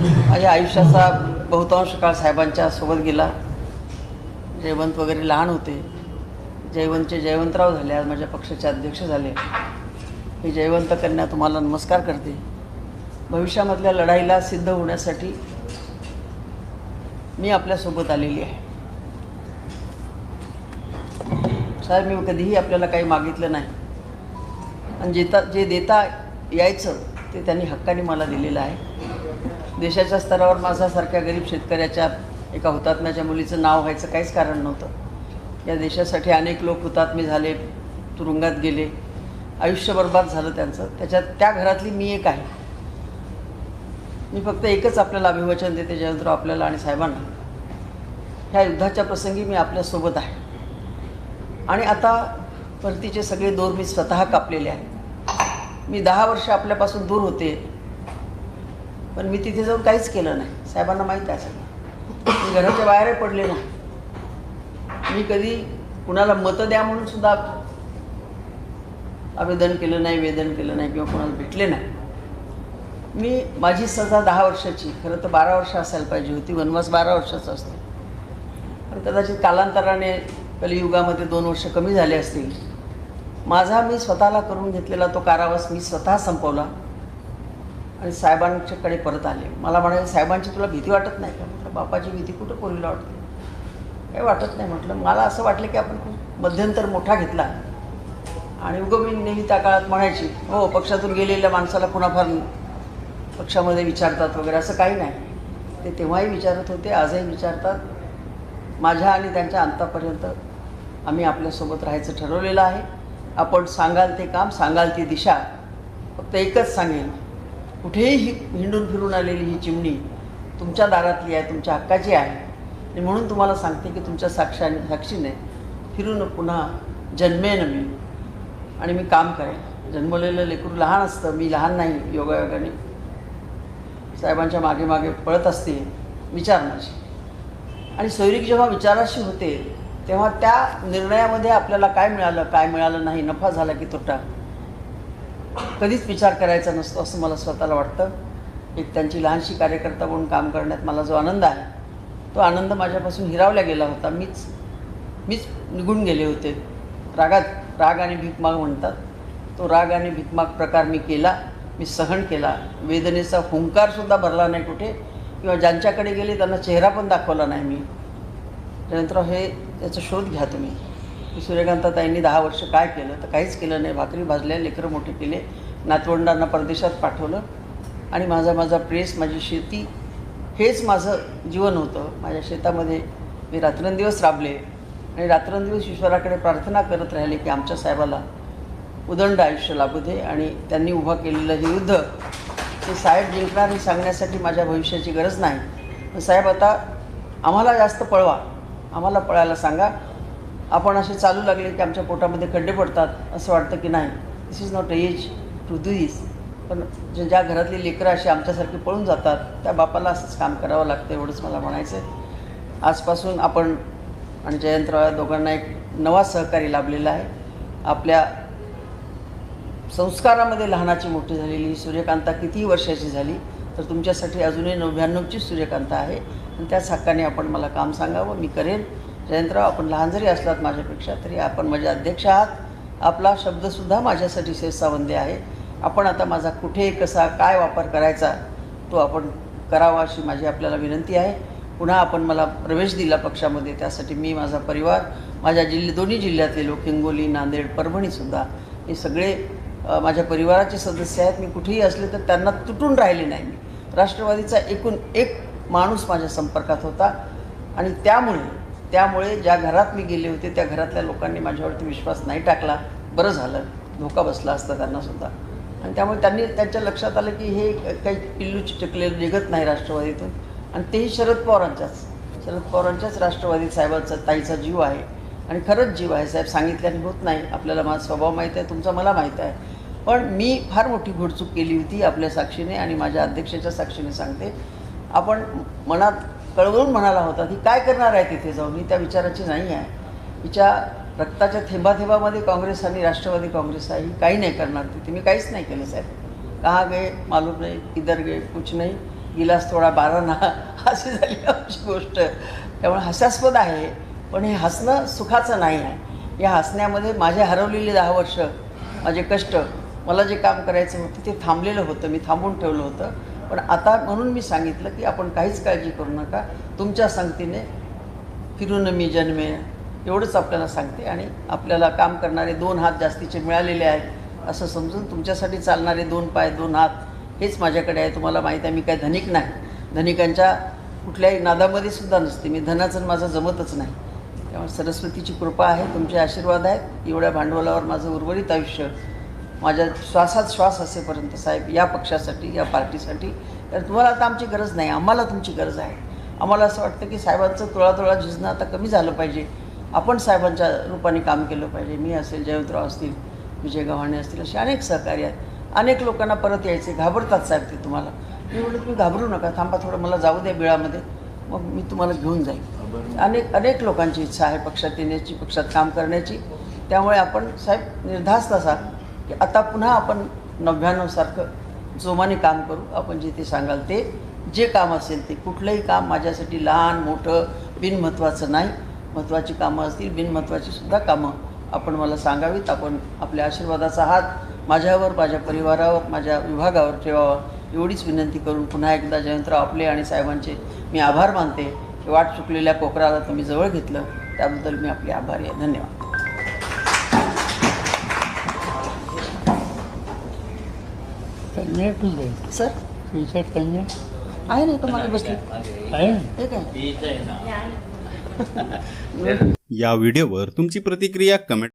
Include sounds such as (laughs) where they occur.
माझ्या आयुष्याचा बहुतांश काळ साहेबांच्या सोबत गेला. जयवंत वगैरे लहान होते. जयवंतचे जयवंतराव झाले आज माझ्या पक्षाचे अध्यक्ष झाले. मी जयवंत कन्या तुम्हाला नमस्कार करते. भविष्यामधल्या लढाईला सिद्ध होण्यासाठी मी आपल्यासोबत आलेली आहे. साहेब मी कधीही आपल्याला काही मागितलं नाही. आणि जेता जे देता यायचं ते त्यांनी हक्काने मला दिलेलं आहे. देशाच्या स्तरावर माझ्यासारख्या गरीब शेतकऱ्याच्या एका हुतात्म्याच्या मुलीचं नाव व्हायचं काहीच कारण नव्हतं. या देशासाठी अनेक लोक हुतात्मे झाले तुरुंगात गेले. आयुष्य बर्बाद झालं त्यांचं. त्याच्यात त्या घरातली मी एक आहे. मी फक्त एकच आपल्याला अभिवचन देते जयवंतराव आपल्याला आणि साहेबांना. ह्या युद्धाच्या प्रसंगी मी आपल्यासोबत आहे. आणि आता परतीचे सगळे दोर मी स्वतः कापलेले आहेत. मी दहा वर्ष आपल्यापासून दूर होते. पण मी तिथे जाऊन काहीच केलं नाही. साहेबांना माहीत आहे सगळं. मी घराच्या बाहेरही पडले नाही. मी कधी कुणाला मतं द्या म्हणून सुद्धा आवेदन केलं नाही वेदन केलं नाही किंवा कोणाला भेटले नाही. मी माझी सजा दहा वर्षाची खरं तर बारा वर्ष असायला पाहिजे होती वनवास बारा वर्षाचा असतो. पण कदाचित कालांतराने कलियुगामध्ये दोन वर्ष कमी झाले असतील. माझा मी स्वतःला करून घेतलेला तो कारावास मी स्वतः संपवला. आणि साहेबांच्याकडे परत आले. मला म्हणाले साहेबांची तुला भीती वाटत नाही का? म्हटलं बापाची भीती कुठं पोरीला वाटते? काही वाटत नाही म्हटलं. मला असं वाटलं की आपण खूप मध्यंतर मोठा घेतला. आणि उगं मी नेहमी त्या काळात म्हणायची हो पक्षातून गेलेल्या माणसाला पुन्हा फार पक्षामध्ये विचारतात वगैरे असं काही नाही. ते तेव्हाही विचारत होते आजही विचारतात. माझ्या आणि त्यांच्या अंतापर्यंत आम्ही आपल्यासोबत राहायचं ठरवलेलं आहे. आपण सांगाल ते काम सांगाल ती दिशा फक्त एकच सांगेन. कुठेही ही हिंडून फिरून आलेली ही चिमणी तुमच्या दारातली आहे तुमच्या हक्काची आहे. आणि म्हणून तुम्हाला सांगते की तुमच्या साक्षाने साक्षीने फिरून पुन्हा जन्मेन मी आणि मी काम करेन. जन्मलेलं लेकरू लहान असतं मी लहान नाही योगायोगाने. साहेबांच्या मागे मागे पळत असते विचार आणि सैनिक जेव्हा विचाराशी होते तेव्हा त्या निर्णयामध्ये आपल्याला काय मिळालं काय मिळालं नाही नफा झाला की तोटा? कधीच विचार करायचा नसतो असं मला स्वतःला वाटतं. एक त्यांची लहानशी कार्यकर्ता म्हणून काम करण्यात मला जो आनंद आहे तो आनंद माझ्यापासून हिरावला गेला होता. मीच मीच निघून गेले होते. रागात राग आणि भीकमाग म्हणतात. तो राग आणि भीकमाग प्रकार मी केला मी सहन केला. वेदनेचा हुंकारसुद्धा भरला नाही कुठे किंवा ज्यांच्याकडे गेले त्यांना चेहरा पण दाखवला नाही मी. त्यानंतर हे याचा शोध घ्या तुम्ही. की सूर्यकांताताईंनी दहा वर्ष काय केलं तर काहीच केलं नाही. भाकरी भाजल्या लेकरं मोठे केले नातवंडांना परदेशात पाठवलं आणि माझा माझा प्रेस माझी शेती हेच माझं जीवन होतं. माझ्या शेतामध्ये मी रात्रंदिवस राबले आणि रात्रंदिवस ईश्वराकडे प्रार्थना करत राहिले की आमच्या साहेबाला उदंड आयुष्य लाभू दे आणि त्यांनी उभं केलेलं हे युद्ध ते साहेब जिंकणार हे सांगण्यासाठी माझ्या भविष्याची गरज नाही. पण साहेब आता आम्हाला जास्त पळवा. आम्हाला पळायला सांगा. आपण असे चालू लागले की आमच्या पोटामध्ये खड्डे पडतात असं वाटतं की नाही this is not age to do this पण जे ज्या घरातली लेकरं अशी आमच्यासारखी पळून जातात त्या बापाला असंच काम करावं लागतं एवढंच मला म्हणायचं आहे आजपासून आपण आणि जयंतराव या दोघांना एक नवा सहकारी लाभलेला आहे. आपल्या संस्कारामध्ये लहानाची मोठी झालेली सूर्यकांता कितीही वर्षाची झाली तर तुमच्यासाठी अजूनही नव्याण्णवची सूर्यकांता आहे. आणि त्याच हक्काने आपण मला काम सांगावं मी करेन. जयंतराव आपण लहान जरी असलात माझ्यापेक्षा तरी आपण माझे अध्यक्ष आहात. आपला शब्दसुद्धा माझ्यासाठी शेषावंदे आहे. आपण आता माझा कुठे कसा काय वापर करायचा तो आपण करावा अशी माझी आपल्याला विनंती आहे. पुन्हा आपण मला प्रवेश दिला पक्षामध्ये त्यासाठी मी माझा परिवार माझ्या जिल्हे दोन्ही जिल्ह्यातले लोक हिंगोली नांदेड परभणीसुद्धा हे सगळे माझ्या परिवाराचे सदस्य आहेत. मी कुठेही असले तर त्यांना तुटून राहिले नाही मी. राष्ट्रवादीचा एकूण एक माणूस माझ्या संपर्कात होता आणि त्यामुळे त्यामुळे ज्या घरात मी गेले होते त्या घरातल्या लोकांनी माझ्यावरती विश्वास नाही टाकला. बरं झालं. धोका बसला असता त्यांनासुद्धा आणि त्यामुळे त्यांनी त्यांच्या लक्षात आलं की हे काही पिल्लू चिटकलेलं निघत नाही राष्ट्रवादीतून. आणि तेही शरद पवारांच्याच शरद पवारांच्याच राष्ट्रवादी साहेबांचा ताईचा जीव आहे. आणि खरंच जीव आहे साहेब सांगितल्याने होत नाही. आपल्याला माझा स्वभाव माहीत आहे तुमचा मला माहीत आहे. पण मी फार मोठी घोडचूक केली होती आपल्या साक्षीने आणि माझ्या अध्यक्षाच्या साक्षीने सांगते. आपण मनात कळवळून म्हणाला होता की काय करणार आहे तिथे जाऊन? मी त्या विचाराची नाही आहे. तिच्या रक्ताच्या थेंबाथेंबामध्ये काँग्रेस आणि राष्ट्रवादी काँग्रेस आहे. ही काही नाही करणार तिथे. मी काहीच नाही केलं साहेब. कहा गे मालूम नाही. इधर गे कुछ नाही. गिलास थोडा बारा ना. (laughs) अशी झाली आमची गोष्ट. त्यामुळे हास्यास्पद आहे. पण हे हसणं सुखाचं नाही आहे. या हसण्यामध्ये माझे हरवलेले दहा वर्ष माझे कष्ट मला जे काम करायचं होतं ते थांबलेलं होतं. मी थांबून ठेवलं होतं. पण आता म्हणून मी सांगितलं की आपण काहीच काळजी करू नका. तुमच्या संगतीने फिरून मी जन्मे एवढंच आपल्याला सांगते. आणि आपल्याला काम करणारे दोन हात जास्तीचे मिळालेले आहेत असं समजून तुमच्यासाठी चालणारे दोन पाय दोन हात हेच माझ्याकडे आहे. तुम्हाला माहीत आहे मी काय धनिक नाही. धनिकांच्या कुठल्याही नादामध्ये सुद्धा नसते. मी धनाचं माझं जमतच नाही. त्यामुळे सरस्वतीची कृपा आहे तुमचे आशीर्वाद आहेत. एवढ्या भांडवलावर माझं उर्वरित आयुष्य माझ्या श्वासात श्वास असेपर्यंत साहेब या पक्षासाठी या पार्टीसाठी. तर तुम्हाला आता आमची गरज नाही आम्हाला तुमची गरज आहे. आम्हाला असं वाटतं की साहेबांचं तुळातुळा झिजणं आता कमी झालं पाहिजे. आपण साहेबांच्या रूपाने काम केलं पाहिजे. मी असेल जयवंतराव असतील विजय गव्हाणे असतील असे अनेक सहकारी आहेत. अनेक लोकांना परत यायचे घाबरतात साहेब ते तुम्हाला. मी म्हणलं तुम्ही घाबरू नका थांबा थोडं मला जाऊ द्या बिळामध्ये. मग मी तुम्हाला घेऊन जाईन अनेक अनेक लोकांची इच्छा आहे पक्षात येण्याची पक्षात काम करण्याची. त्यामुळे आपण साहेब निर्धास्त असाल. की आता पुन्हा आपण नव्याण्णवसारखं जोमाने काम करू आपण जे ते सांगाल ते. जे काम असेल ते. कुठलंही काम माझ्यासाठी लहान मोठं बिनमहत्त्वाचं नाही. महत्त्वाची कामं असतील बिनमहत्त्वाची सुद्धा कामं आपण मला सांगावीत. आपण आपल्या आशीर्वादाचा हात माझ्यावर माझ्या परिवारावर माझ्या विभागावर ठेवावा. एवढीच विनंती करून पुन्हा एकदा जयंतराव आपले आणि साहेबांचे मी आभार मानते. की वाट चुकलेल्या कोकराला तुम्ही जवळ घेतलं. त्याबद्दल मी आपले आभारी आहे. धन्यवाद. कन्या सर? तुमच्यात कन्या. आहे ना तुम्हाला बसली. आहे ना? काय? (laughs) या व्हिडिओवर तुमची प्रतिक्रिया कमेंट